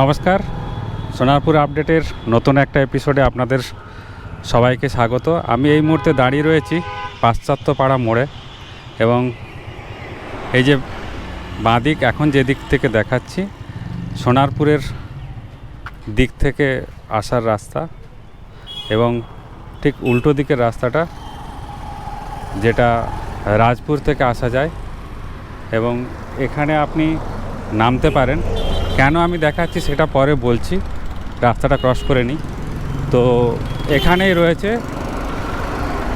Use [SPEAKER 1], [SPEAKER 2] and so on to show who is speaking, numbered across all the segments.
[SPEAKER 1] নমস্কার। সোনারপুর আপডেটের নতুন একটা এপিসোডে আপনাদের সবাইকে স্বাগত। আমি এই মুহূর্তে দাঁড়িয়ে রয়েছি পাশ্চাত্য পাড়া মোড়ে এবং এই যে বাঁদিক, এখন যে দিক থেকে দেখাচ্ছি, সোনারপুরের দিক থেকে আসার রাস্তা এবং ঠিক উল্টো দিকের রাস্তাটা যেটা রাজপুর থেকে আসা যায় এবং এখানে আপনি নামতে পারেন। কেন আমি দেখাচ্ছি সেটা পরে বলছি। রাস্তাটা ক্রস করে নিই। তো এখানেই রয়েছে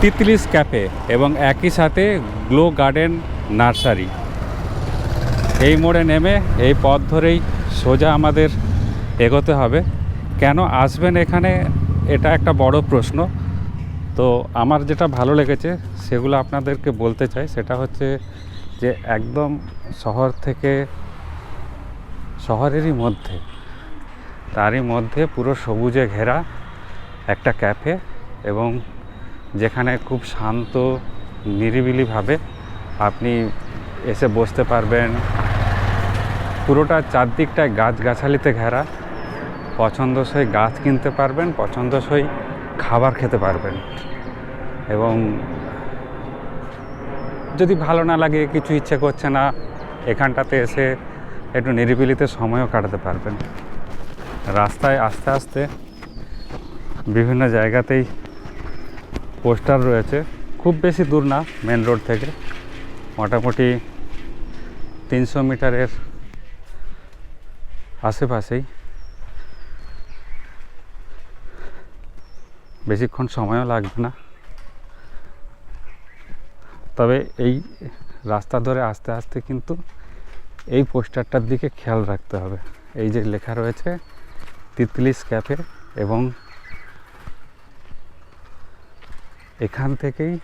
[SPEAKER 1] তিতলিস ক্যাফে এবং একই সাথে গ্লো গার্ডেন নার্সারি এই মোড়ে নেমে এই পথ ধরেই সোজা আমাদের এগোতে হবে। কেন আসবেন এখানে? এটা একটা বড় প্রশ্ন। তো আমার যেটা ভালো লেগেছে সেগুলো আপনাদেরকে বলতে চাই। সেটা হচ্ছে যে একদম শহর থেকে শহরেরই মধ্যে। তারই মধ্যে পুরো সবুজে ঘেরা একটা ক্যাফে এবং যেখানে খুব শান্ত, নিরিবিলিভাবে আপনি এসে বসতে পারবেন। পুরোটা চারদিকটায় গাছগাছালিতে ঘেরা। পছন্দসই গাছ কিনতে পারবেন, পছন্দসই খাবার খেতে পারবেন এবং যদি ভালো না লাগে, কিছু ইচ্ছে করছে না, এখানটাতে এসে একটু নিরিবিলিতে সময়ও কাটাতে পারবেন। রাস্তায় আস্তে আস্তে বিভিন্ন জায়গাতেই পোস্টার রয়েছে। খুব বেশি দূর না, মেন রোড থেকে। মোটামুটি তিনশো মিটারের আশেপাশেই। বেশিক্ষণ সময়ও লাগবে না। তবে এই রাস্তা ধরে আস্তে আস্তে কিন্তু এই পোস্টারটার দিকে খেয়াল রাখতে হবে। এই যে লেখা রয়েছে, তিতলিস ক্যাফে এবং এখান থেকেই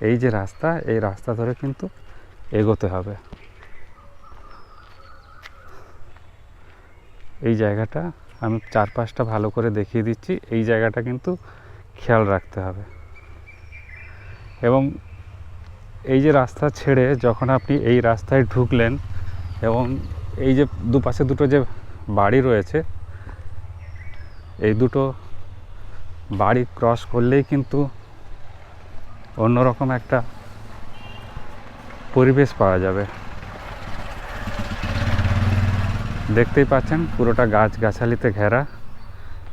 [SPEAKER 1] এই যে রাস্তা, এই রাস্তা ধরে কিন্তু এগোতে হবে। এই জায়গাটা আমি চারপাশটা ভালো করে দেখিয়ে দিচ্ছি। এই জায়গাটা কিন্তু খেয়াল রাখতে হবে। এবং এই যে রাস্তা ছেড়ে যখন আপনি এই রাস্তায় ঢুকলেন এবং এই যে দুপাশে দুটো যে বাড়ি রয়েছে, এই দুটো বাড়ি ক্রস করলেই কিন্তু অন্যরকম একটা পরিবেশ পাওয়া যাবে। দেখতেই পাচ্ছেন পুরোটা গাছ গাছালিতে ঘেরা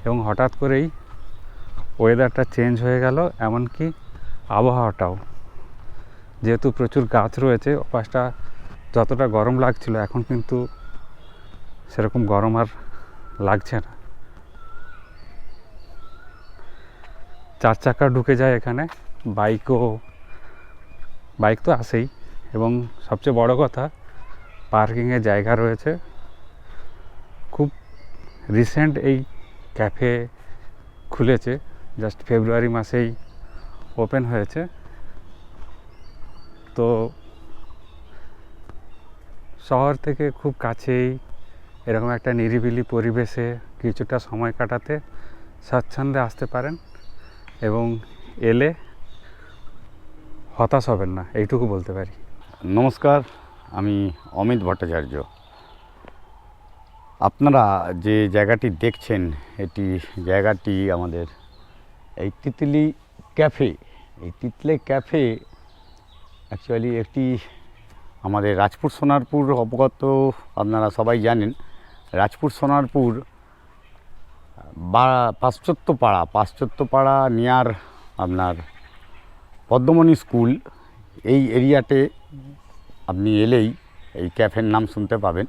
[SPEAKER 1] এবং হঠাৎ করেই ওয়েদারটা চেঞ্জ হয়ে গেল, এমনকি আবহাওয়াটাও। যেহেতু প্রচুর গাছ রয়েছে, ওপাশটা যতটা গরম লাগছিল, এখন কিন্তু সেরকম গরম আর লাগছে না। চার চাকা ঢুকে যায় এখানে, বাইকও, বাইক তো আসেই এবং সবচেয়ে বড় কথা পার্কিংয়ের জায়গা রয়েছে। খুব রিসেন্ট এই ক্যাফে খুলেছে, জাস্ট ফেব্রুয়ারি মাসেই ওপেন হয়েছে। তো শহর থেকে খুব কাছেই এরকম একটা নিরিবিলি পরিবেশে কিছুটা সময় কাটাতে স্বাচ্ছন্দ্যে আসতে পারেন এবং এলে হতাশ হবেন না, এইটুকু বলতে পারি।
[SPEAKER 2] নমস্কার, আমি অমিত ভট্টাচার্য। আপনারা যে জায়গাটি দেখছেন, এটি জায়গাটি আমাদের এই তিতলি ক্যাফে। এই তিতলি ক্যাফে অ্যাকচুয়ালি একটি আমাদের রাজপুর সোনারপুর অবগত আপনারা সবাই জানেন। রাজপুর সোনারপুর, বা পাশ্চাত্য পাড়া পাশ্চাত্য পাড়া নিয়ার আপনার পদ্মমণি স্কুল, এই এরিয়াতে আপনি এলেই এই ক্যাফের নাম শুনতে পাবেন।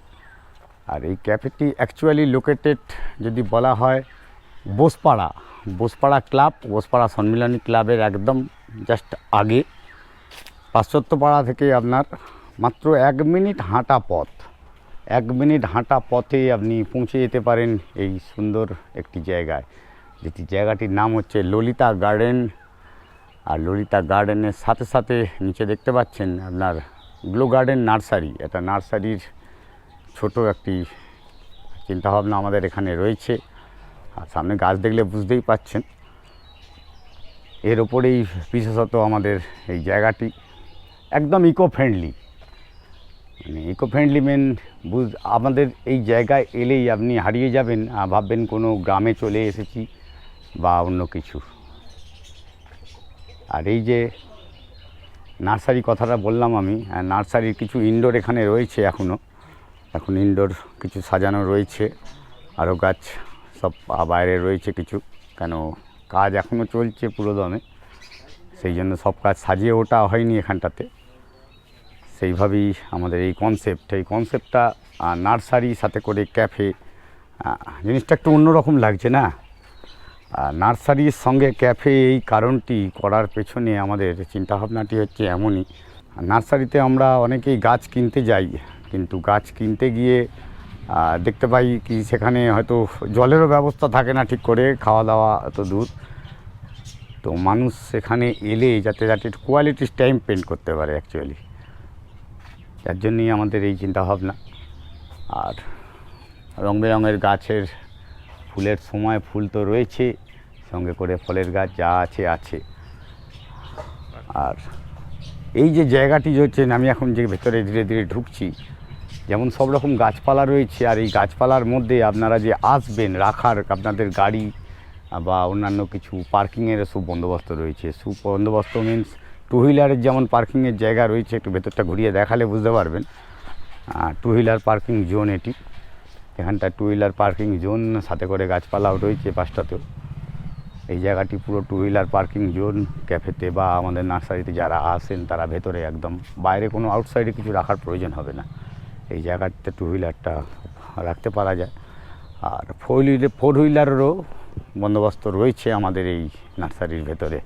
[SPEAKER 2] আর এই ক্যাফেটি অ্যাকচুয়ালি লোকেটেড যদি বলা হয় বোসপাড়া বোসপাড়া ক্লাব, বোসপাড়া সম্মিলনী ক্লাবের একদম জাস্ট আগে। পাশ্চাত্যপাড়া থেকে আপনার মাত্র এক মিনিট হাঁটা পথ। এক মিনিট হাঁটা পথে আপনি পৌঁছে যেতে পারেন এই সুন্দর একটি জায়গায়। যেটি জায়গাটির নাম হচ্ছে ললিতা গার্ডেন। আর ললিতা গার্ডেনের সাথে সাথে নিচে দেখতে পাচ্ছেন আপনার গ্লো গার্ডেন নার্সারি। এটা নার্সারির ছোট একটি চিন্তাভাবনা আমাদের এখানে রয়েছে। আর সামনে গাছ দেখলে বুঝতেই পাচ্ছেন। এর ওপরেই বিশেষত আমাদের এই জায়গাটি। একদম ইকো ফ্রেন্ডলি মানে ইকো ফ্রেন্ডলি মেন বুঝ, আমাদের এই জায়গায় এলেই আপনি হারিয়ে যাবেন ভাববেন কোনো গ্রামে চলে এসেছি বা অন্য কিছু। আর এই যে নার্সারি কথাটা বললাম আমি নার্সারির কিছু ইনডোর এখানে রয়েছে এখনও এখন ইনডোর কিছু সাজানো রয়েছে আরও গাছ সব বাইরে রয়েছে কিছু। কেন, কাজ এখনও চলছে পুরো দমে সেই জন্য সব কাজ সাজিয়ে ওটা হয়নি এখানটাতে। সেইভাবেই আমাদের এই কনসেপ্ট এই কনসেপ্টটা নার্সারি সাথে করে ক্যাফে জিনিসটা একটু অন্যরকম লাগছে না? নার্সারির সঙ্গে ক্যাফে এই কারণটি করার পেছনে আমাদের চিন্তাভাবনাটি হচ্ছে এমনই। নার্সারিতে আমরা অনেকেই গাছ কিনতে যাই, কিন্তু গাছ কিনতে গিয়ে দেখতে পাই কি সেখানে হয়তো জলেরও ব্যবস্থা থাকে না ঠিক করে, খাওয়া দাওয়া এত দূর। তো মানুষ সেখানে এলে যাতে যাতে কোয়ালিটি টাইম স্পেন্ড করতে পারে অ্যাকচুয়ালি যার জন্যই আমাদের এই চিন্তাভাবনা। আর রং বেরঙের গাছের ফুলের সময় ফুল তো রয়েছে, সঙ্গে করে ফলের গাছ যা আছে আছে। আর এই যে জায়গাটি হচ্ছে, আমি এখন যে ভেতরে ধীরে ধীরে ঢুকছি, যেমন সব রকম গাছপালা রয়েছে, আর এই গাছপালার মধ্যে আপনারা যে আসবেন, রাখার আপনাদের গাড়ি বা অন্যান্য কিছু পার্কিংয়ের সুবন্দোবস্ত রয়েছে। সুবন্দোবস্ত মিন্স টু হুইলারের যেমন পার্কিংয়ের জায়গা রয়েছে, একটু ভেতরটা ঘুরিয়ে দেখালে বুঝতে পারবেন। টু হুইলার পার্কিং জোন এটি। এখানটা টু হুইলার পার্কিং জোন সাথে করে গাছপালাও রয়েছে পাঁচটাতেও এই জায়গাটি পুরো টু হুইলার পার্কিং জোন ক্যাফেতে বা আমাদের নার্সারিতে যারা আসেন, তারা ভেতরে একদম, বাইরে কোনো আউটসাইডে কিছু রাখার প্রয়োজন হবে না। এই জায়গাতে টু হুইলারটা রাখতে পারা যায়। আর ফোর হুইলার ফোর হুইলারেরও বন্দোবস্ত রয়েছে আমাদের এই নার্সারির ভেতরে।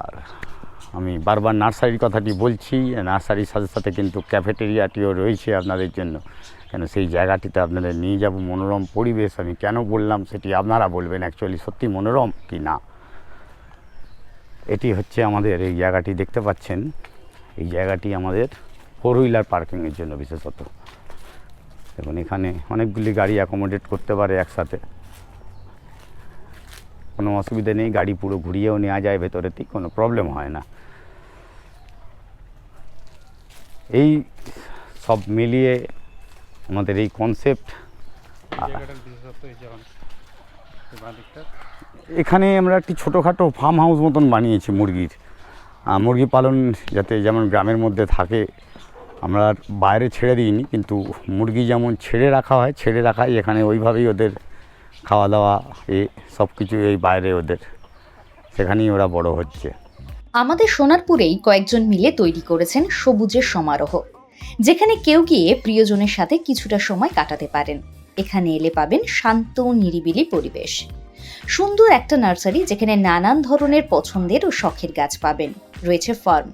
[SPEAKER 2] আর আমি বারবার নার্সারির কথাটি বলছি, নার্সারির সাথে সাথে কিন্তু ক্যাফেটেরিয়াটিও রয়েছে আপনাদের জন্য। কেন সেই জায়গাটিতে আপনাদের নিয়ে যাব, মনোরম পরিবেশ আমি কেন বললাম সেটি আপনারা বলবেন অ্যাকচুয়ালি সত্যি মনোরম কি না? এটি হচ্ছে আমাদের এই জায়গাটি দেখতে পাচ্ছেন। এই জায়গাটি আমাদের ফোর হুইলার পার্কিংয়ের জন্য বিশেষত। দেখুন এখানে অনেকগুলি গাড়ি অ্যাকোমোডেট করতে পারে একসাথে। কোনো অসুবিধা নেই, গাড়ি পুরো ঘুরিয়েও নেওয়া যায় ভেতরেতেই, কোনো প্রবলেম হয় না। এই সব মিলিয়ে আমাদের এই কনসেপ্ট এখানে আমরা একটি ছোটোখাটো ফার্ম হাউস মতন বানিয়েছি মুরগির। মুরগি পালন যাতে যেমন গ্রামের মধ্যে থাকে, আমরা বাইরে ছেড়ে দিইনি, কিন্তু মুরগি যেমন ছেড়ে রাখা হয়, ছেড়ে রাখাই এখানে ওইভাবেই ওদের খাওয়া দাওয়া এ সব কিছু এই বাইরে ওদের। সেখানেই ওরা বড় হচ্ছে।
[SPEAKER 3] আমাদের সোনারপুরেই কয়েকজন মিলে তৈরি করেছেন সবুজের সমারোহ। যেখানে কেউ গিয়ে প্রিয়জনের সাথে কিছুটা সময় কাটাতে পারেন। এখানে এলে পাবেন শান্ত, নিরিবিলি পরিবেশ। সুন্দর একটা নার্সারি যেখানে নানান ধরনের পছন্দের ও শখের গাছ পাবেন। রয়েছে ফার্ম।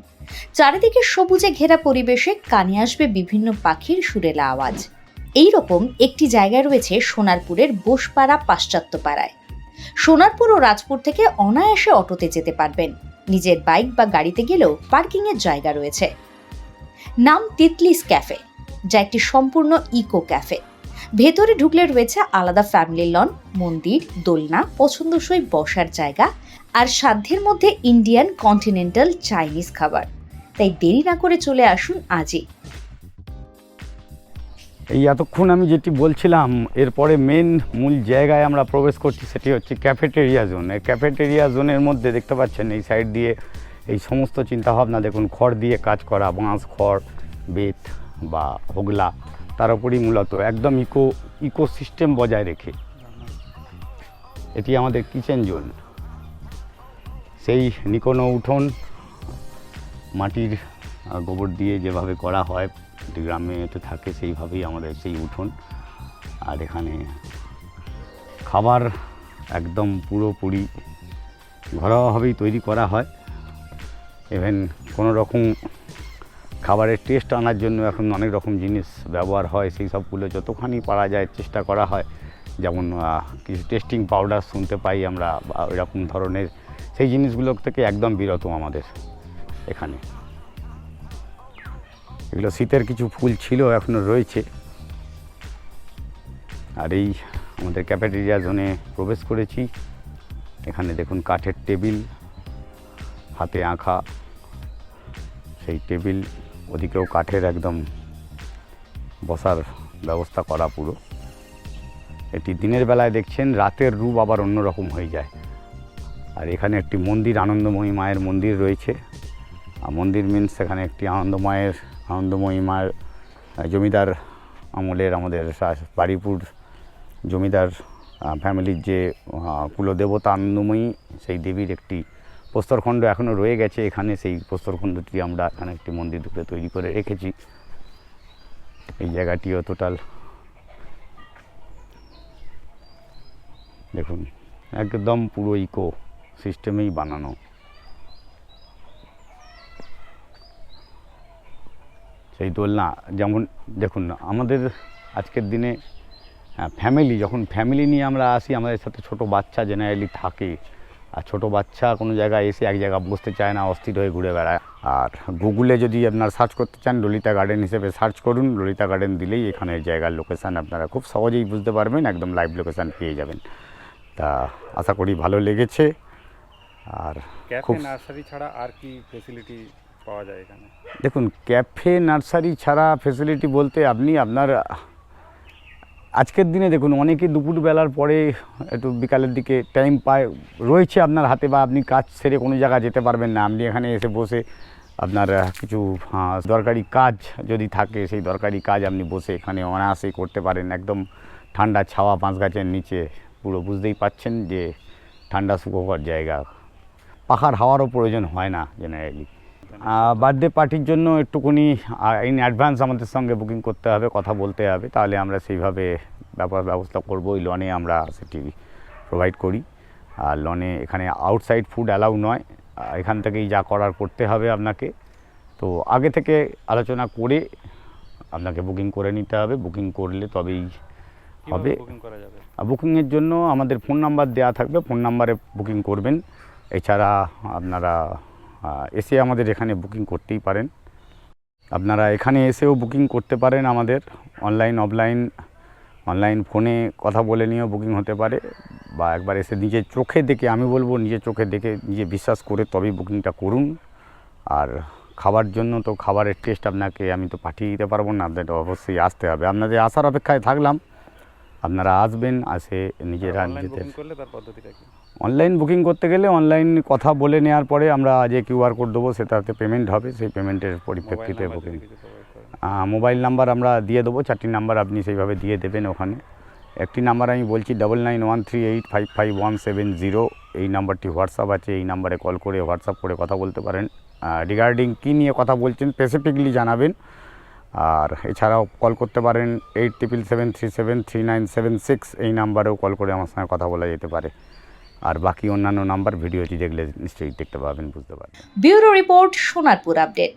[SPEAKER 3] চারিদিকে সবুজে ঘেরা পরিবেশে কানে আসবে বিভিন্ন পাখির সুরেলা আওয়াজ। এই রকম একটি জায়গা রয়েছে সোনারপুরের বোসপাড়া পাশ্চাত্য পাড়ায়। সোনারপুর ও রাজপুর থেকে অনায়াসে অটোতে যেতে পারবেন। নিজের বাইক বা গাড়িতে গেলেও পার্কিংয়ের জায়গা রয়েছে। নাম তিতলিস ক্যাফে, যা একটি সম্পূর্ণ ইকো ক্যাফে। ভেতরে ঢুকলে রয়েছে আলাদা ফ্যামিলি লন, মন্দির, দোলনা, পছন্দসই বসার জায়গা আর সাধ্যের মধ্যে ইন্ডিয়ান কন্টিনেন্টাল চাইনিজ খাবার। তাই দেরি না করে চলে আসুন আজই।
[SPEAKER 2] এই এতক্ষণ আমি যেটি বলছিলাম, এরপরে মেন মূল জায়গায় আমরা প্রবেশ করছি সেটি হচ্ছে ক্যাফেটেরিয়া জোন এই ক্যাফেটেরিয়া জোনের মধ্যে দেখতে পাচ্ছেন এই সাইড দিয়ে এই সমস্ত চিন্তাভাবনা, দেখুন, খড় দিয়ে কাজ করা, বাঁশ, খড়, বেত বা হোগলা, তার উপরই মূলত একদম ইকো ইকোসিস্টেম বজায় রেখে। এটি আমাদের কিচেন জোন সেই নিকোনো উঠোন, মাটির গোবর দিয়ে যেভাবে করা হয় গ্রামে তো থাকে, সেইভাবেই আমাদের সেই উঠোন। আর এখানে খাবার একদম পুরোপুরি ঘরোয়াভাবেই তৈরি করা হয়। ইভেন কোনো রকম খাবারের টেস্ট আনার জন্য এখন অনেক রকম জিনিস ব্যবহার হয়, সেই সবগুলো যতখানি পারা যায় চেষ্টা করা হয়। যেমন কিছু টেস্টিং পাউডার শুনতে পাই আমরা এরকম ধরনের। সেই জিনিসগুলো থেকে একদম বিরত আমাদের এখানে। এগুলো শীতের কিছু ফুল ছিল এখনও রয়েছে। আর এই আমাদের ক্যাফেটেরিয়া জোনে প্রবেশ করেছি। এখানে দেখুন কাঠের টেবিল, হাতে আঁকা সেই টেবিল ওদিকেও কাঠের একদম বসার ব্যবস্থা করা পুরো। এটি দিনের বেলায় দেখছেন, রাতের রূপ আবার অন্যরকম হয়ে যায়। আর এখানে একটি মন্দির, আনন্দময়ী মায়ের মন্দির রয়েছে। আর মন্দির মিন্স এখানে একটি আনন্দময়ের আনন্দময়ী আহ, জমিদার আমলের আমাদের বাড়িপুর জমিদার ফ্যামিলির যে কুলদেবতা আনন্দময়ী সেই দেবীর একটি প্রস্তরখণ্ড এখনও রয়ে গেছে। এখানে সেই প্রস্তরখণ্ডটি আমরা এখানে একটি মন্দির রূপে তৈরি করে রেখেছি। এই জায়গাটিও টোটাল দেখুন একদম পুরো ইকো সিস্টেমেই বানানো। সেই দোলনা যেমন দেখুন আমাদের আজকের দিনে ফ্যামিলি যখন ফ্যামিলি নিয়ে আমরা আসি আমাদের সাথে ছোট বাচ্চা জেনারেলি থাকে। আর ছোট বাচ্চা কোনো জায়গায় এসে এক জায়গায় বসতে চায় না অস্থির হয়ে ঘুরে বেড়ায়। আর গুগলে যদি আপনার সার্চ করতে চান ললিতা গার্ডেন হিসেবে সার্চ করুন। ললিতা গার্ডেন দিলেই এখানে জায়গার লোকেশান আপনারা খুব সহজেই বুঝতে পারবেন একদম লাইভ লোকেশান পেয়ে যাবেন। তা আশা করি ভালো লেগেছে। আর খুব-
[SPEAKER 1] নার্সারি ছাড়া আর কি ফেসিলিটি পাওয়া যায় এখানে।
[SPEAKER 2] দেখুন, ক্যাফে, নার্সারি ছাড়া ফেসিলিটি বলতে আপনি আপনার, আজকের দিনে দেখুন, অনেকে দুপুরবেলার পরে একটু বিকালের দিকে টাইম পায়, রয়েছে আপনার হাতে বা আপনি কাজ সেরে কোনো জায়গা যেতে পারবেন না। আপনি এখানে এসে বসে আপনার কিছু দরকারি কাজ যদি থাকে, সেই দরকারি কাজ আপনি বসে এখানে অনায়াসেই করতে পারেন। একদম ঠান্ডা ছাওয়া পাঁচ গাছের নিচে। পুরো বুঝতেই পাচ্ছেন যে ঠান্ডা সুখকর জায়গা। পাখার হাওয়ারও প্রয়োজন হয় না জেনারেলি বার্থডে পার্টির জন্য একটুখানি ইন অ্যাডভান্স আমাদের সঙ্গে বুকিং করতে হবে কথা বলতে হবে তাহলে আমরা সেইভাবে ব্যাপার ব্যবস্থা করব। ওই লনে আমরা সেটি প্রোভাইড করি। আর লনে এখানে আউটসাইড ফুড অ্যালাউ নয় এখান থেকেই যা করার করতে হবে আপনাকে। তো আগে থেকে আলোচনা করে আপনাকে বুকিং করে নিতে হবে। বুকিং করলে তবেই হবে। বুকিংয়ের জন্য আমাদের ফোন নাম্বার দেওয়া থাকবে ফোন নাম্বারে বুকিং করবেন। এছাড়া আপনারা এসে আমাদের এখানে বুকিং করতেই পারেন। আপনারা এখানে এসেও বুকিং করতে পারেন আমাদের অনলাইন অফলাইন অনলাইন ফোনে কথা বলে নিয়েও বুকিং হতে পারে বা একবার এসে নিজের চোখে দেখে আমি বলব নিজের চোখে দেখে নিজে বিশ্বাস করে তবেই বুকিংটা করুন। আর খাবার জন্য তো খাবারের টেস্ট আপনাকে আমি তো পাঠিয়ে দিতে পারব না আপনাদের অবশ্যই আসতে হবে। আপনাদের আসার অপেক্ষায় থাকলাম। আপনারা আসবেন আসে নিজেরা নিজেদের অনলাইন বুকিং করতে গেলে অনলাইন কথা বলে নেওয়ার পরে আমরা যে কিউআর কোড দেবো সেটাতে পেমেন্ট হবে সেই পেমেন্টের পরিপ্রেক্ষিতে বুকিং। মোবাইল নাম্বার আমরা দিয়ে দেবো চারটি নাম্বার আপনি সেইভাবে দিয়ে দেবেন ওখানে। একটি নাম্বার আমি বলছি double nine one three eight five five one seven zero এই নাম্বারটি হোয়াটসঅ্যাপ আছে এই নাম্বারে কল করে হোয়াটসঅ্যাপ করে কথা বলতে পারেন। রিগার্ডিং কী নিয়ে কথা বলছেন স্পেসিফিকলি জানাবেন। আর এছাড়াও কল করতে পারেন eight triple seven three seven three nine seven six এই নাম্বারেও কল করে আমার সঙ্গে কথা বলা যেতে পারে। আর বাকি অন্যান্য নাম্বার, ভিডিওটি দেখলে নিশ্চয়ই দেখতে পাবেন, বুঝতে পারবেন।
[SPEAKER 3] Bureau report Sonarpur update.